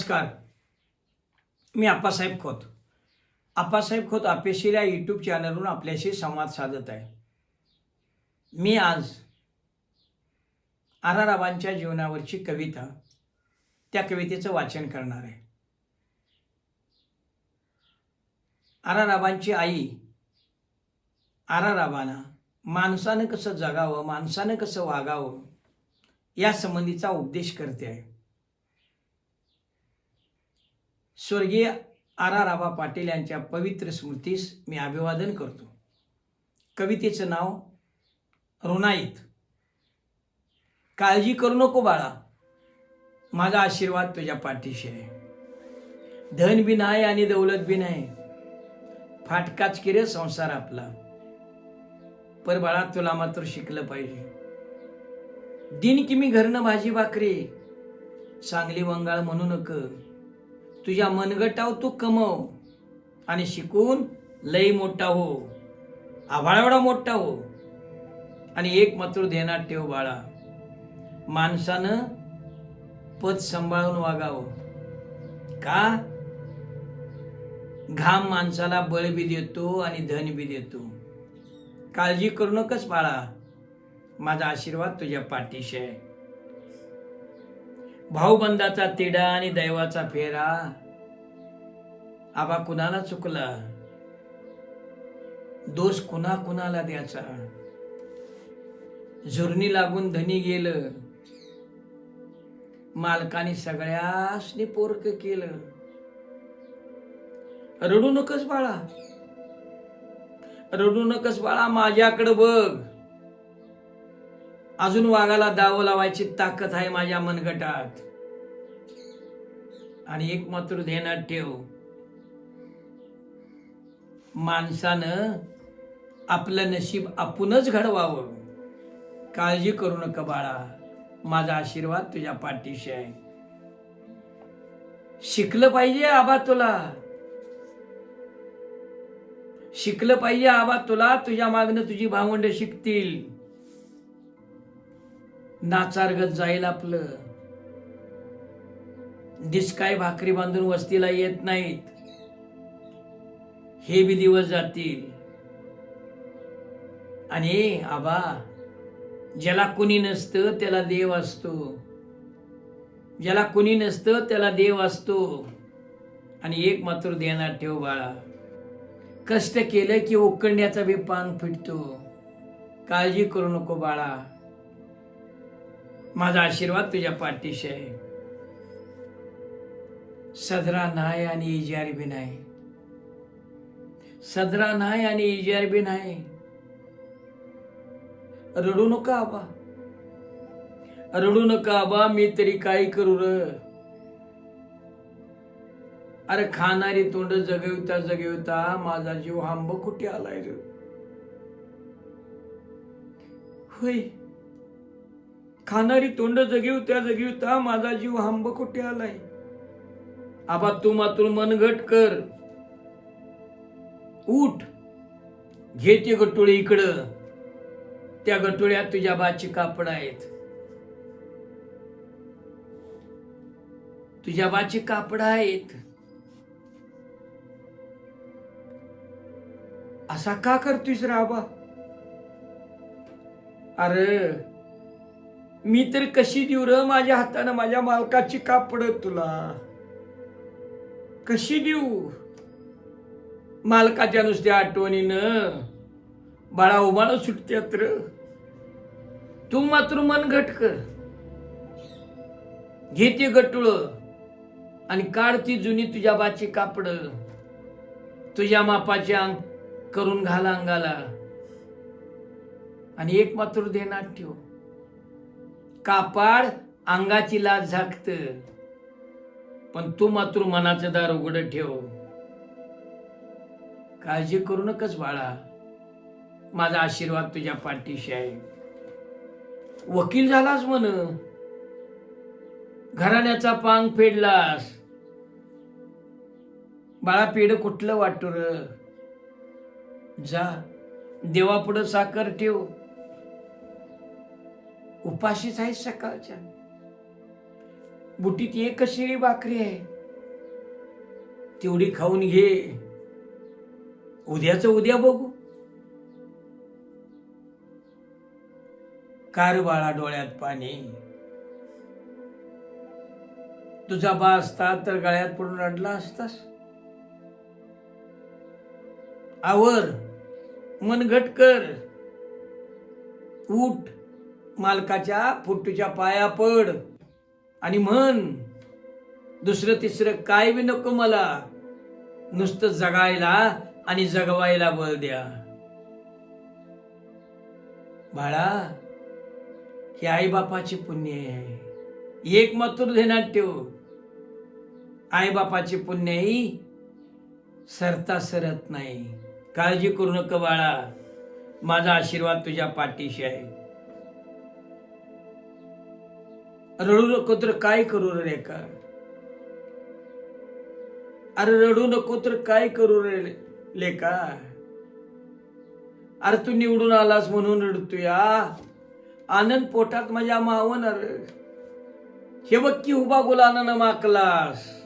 नमस्कार. मी आप्पासाहेब खोत. आप्पासाहेब खोत आपेशील या यूट्यूब चॅनलवरून आपल्याशी संवाद साधत आहे. मी आज आराराबांच्या जीवनावरची कविता त्या कवितेचं वाचन करणार आहे. आराराबांची आई आराराबांना माणसानं कसं जगावं माणसानं कसं वागावं या संबंधीचा उपदेश करते आहे. स्वर्गीय आर आर आबा पाटील यांच्या पवित्र स्मृतीस मी अभिवादन करतो. कवितेचं नाव रुनाईत. काळजी करू नको बाळा. माझा आशीर्वाद तुझ्या पाठीशी आहे. धन बी नाही आणि दौलत बी नाही. फाटकाच किरे संसार आपला. पर बाळा तुला मात्र शिकलं पाहिजे. दिन की मी घरनं भाजी भाकरी. चांगली वंगाळ म्हणू नक. तुझ्या मनगटाव तू कमव आणि शिकून लई मोठा हो. आभाळावडा मोठा हो. आणि एक मात्र ध्यानात ठेव बाळा. माणसानं पद सांभाळून वागावं. का? घाम माणसाला बळ बी देतो आणि धन बी देतो. काळजी करू नकस बाळा. माझा आशीर्वाद तुझ्या पाठीशी आहे. भाऊबंदाचा तिडा आणि दैवाचा फेरा. आबा कुणाला चुकला? दोष कुणा कुणाला द्याचा झुरणी लागून धनी गेलं. मालकाने सगळ्यासनी पोरक केलं. रडू नकस बाळा. रडू नकस बाळा माझ्याकडं बघ. अजून वाघाला दाव लावायची ताकद आहे माझ्या मनगटात. आणि एक मात्र ध्यानात ठेव. माणसानं आपलं नशीब आपणच घडवावं. काळजी करू नका बाळा. माझा आशीर्वाद तुझ्या पाठीशी आहे. शिकलं पाहिजे आबा तुला. शिकलं पाहिजे आबा तुला. तुझ्या मागणं तुझी भावंड शिकतील. नाचारगत जाईल आपलं. दिसकाय भाकरी बांधून वस्तीला येत नाहीत. हे बी दिवस जातील. आणि आबा ज्याला कुणी नसतं त्याला देव असतो. ज्याला कुणी नसतं त्याला देव असतो. आणि एक मात्र देणार ठेव बाळा. कष्ट केलं की उकंड्याचा बी पान फिटतो. काळजी करू नको बाळा. माझा आशीर्वाद तुझ्या पाठीशी आहे. सदरा नाही आणि इजार बी नाही. सदरा नाही आणि इजार बी नाही. रडू नका आबा. रडू नका आबा मी तरी काय करू र? अरे खाणारी तोंड जगविता जगविता माझा जीव हांब कुठे आलाय र? होय. खाणारी तोंड जगिव त्या जगीवता माझा जीव हांब कुठे आलाय? आबा तू मात्र मनगट कर. उठ. घे ते गटोळे इकडं. त्या गटोळ्यात तुझ्या बाची कापड आहेत. तुझ्या बाची कापड आहेत. असा का करतोयस राबा अरे मी तर कशी देऊ र? माझ्या हातानं माझ्या मालकाची कापड तुला? कशी देऊ? मालकाच्या नुसत्या आठवणीनं बाळा उभाला सुटत्यात र. तू मात्र मन घट कर. घेते गटुळ आणि काढ ती जुनी तुझ्या बाची कापड. तुझ्या मापाचे अंग करून घाला अंगाला. आणि एक मात्र देणार ठेव. कापाड अंगाची लाज झाकत. पण तू मात्र मनाचं दार उघड ठेव. काळजी करू नकच बाळा. माझा आशीर्वाद तुझ्या पाठीशी आहे. वकील झालास म्हण. घराण्याचा पांग फेडलास. बाळा पेड कुठलं वाटू र जा देवापुढं साखर ठेव. उपाशीच आहे सकाळच्या. बुटीत एक शिळी भाकरी आहे. तेवढी खाऊन घे. उद्याच उद्या बघू. कार बाळा डोळ्यात पाणी. तुझा बा असता तर गळ्यात पडून रडला असतास. आवर मन कर. उठ. मालकाच्या फुटूच्या पाया पड. आणि म्हण दुसरं तिसरं काय बी नको मला. नुसतं जगायला आणि जगवायला बळ द्या. बाळा ही आईबापाची पुण्य आहे. एक मातूर ध्यानात ठेव. आईबापाची पुण्यही सरता सरत नाही. काळजी करू नका बाळा. माझा आशीर्वाद तुझ्या पाठीशी आहे. रडू नको तर काय करू रे का अरे रडू नको तर काय करू रे लेका अरे तू निवडून आलास म्हणून रडतोया? आनंद पोटात माझ्या मावन अरे. हे बघ की उभा गुलानं माकलास.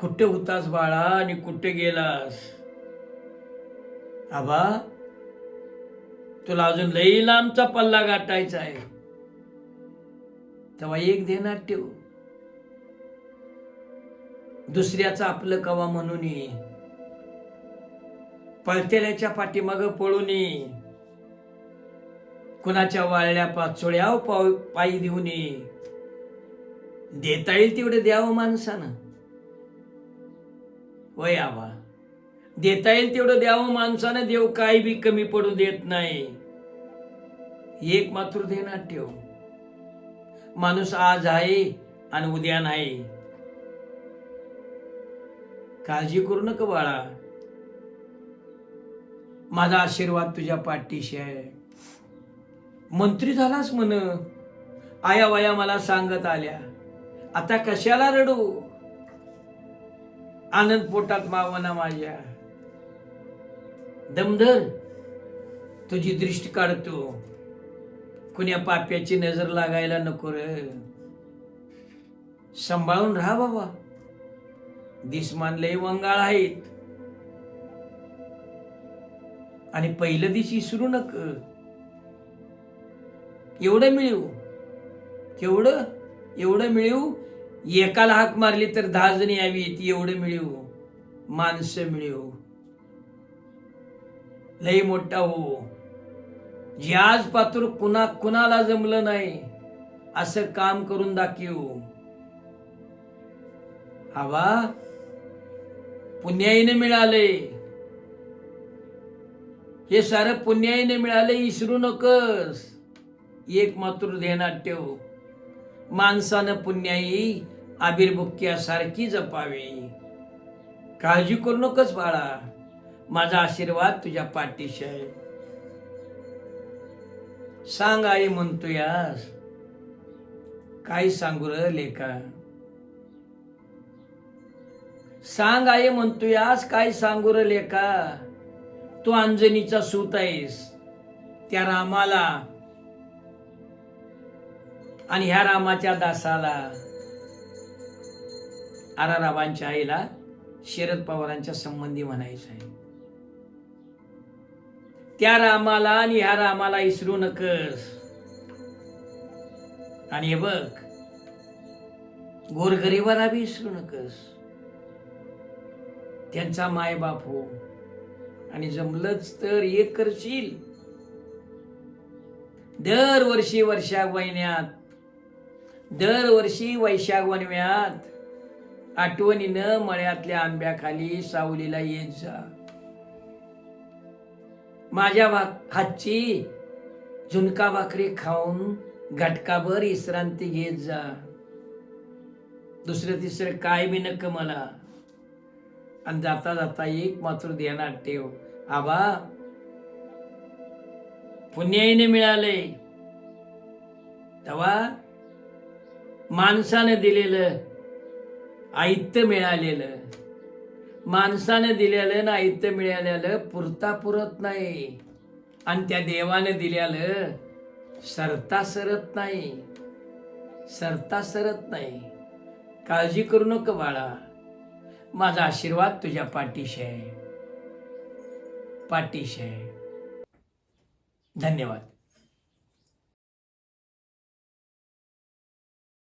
कुठे होतास बाळा आणि कुठे गेलास? आबा तुला अजून लई लांबचा पल्ला गाठायचा आहे. तेव्हा एक देणार ठेव. दुसऱ्याचं आपलं कवा म्हणून ये. पळतेल्याच्या पाठीमाग पळून कुणाच्या वाळल्या पाचोळ्या पाव पायी देऊन नये देता येईल तेवढं द्यावं माणसानं. वयावा देता येईल तेवढं द्यावं माणसानं देव काही बी कमी पडू देत नाही. एक मात्र देणार ठेव. माणूस आज आहे आणि उद्या नाही. काळजी करू नका बाळा. माझा आशीर्वाद तुझ्या पाठीशी आहे. मंत्री झालास म्हण. आया वया मला सांगत आल्या. आता कशाला रडू? आनंद पोटात मावना माझ्या. दमधर तुझी दृष्टी काढतो. कुण्या पाप्याची नजर लागायला नको रे. सांभाळून राहा बाबा. दिसमानले वंगाळ आहेत. आणि पहिलं दिस विसरू नक. एवढं मिळवू. केवढं? एवढं मिळवू? एकाला हाक मारली तर दहा जण यावीत एवढं मिळवू. माणसं मिळवू. लय मोठा हो जे आज पात्र कुणा कुणाला जमलं नाही? असं काम करून दाखवू. आवा पुण्याईने मिळाले. हे सारं पुण्याईने मिळाले इसरू नकस. एक मात्र ध्यानात ठेव. माणसानं पुण्याई आबिर्भुक्यासारखी जपावी. काळजी करू नकोस बाळा. माझा आशीर्वाद तुझ्या पाठीशी आहे. सांग आई म्हणतो यास काय सांगू र लेका? सांग आई म्हणतो यास काय सांगू र लेका? तू अंजनीचा सूत आहेस. त्या रामाला आणि ह्या रामाच्या दासाला आराराबांच्या आईला शरद पवारांच्या संबंधी म्हणायचं आहे. त्या रामाला आणि ह्या रामाला इसरू नकस. आणि हे बघ गोरगरीबाला बी इसरू नकस. त्यांचा मायबाप हो. आणि जमलंच तर एक करशील. दरवर्षी वर्षाग महिन्यात दरवर्षी वैशाख वनव्यात आठवणीनं मळ्यातल्या आंब्याखाली सावलीला येत जा. माझ्या भा हातची झुणका भाकरी खाऊन घटकाभर विश्रांती घेत जा. दुसरं तिसरं काय बी नक मला. आणि जाता जाता एक मात्र ध्यानात ठेव. आबा पुण्याईने मिळाले. तेव्हा माणसानं दिलेलं आयत्त मिळालेलं. माणसानं दिलेलं ना आयत्त मिळालेलं पुरता पुरत नाही. आणि त्या देवानं दिलेलं सरता सरत नाही. सरता सरत नाही. काळजी करू नको बाळा. माझा आशीर्वाद तुझ्या पाठीशी आहे. पाठीशी आहे. धन्यवाद.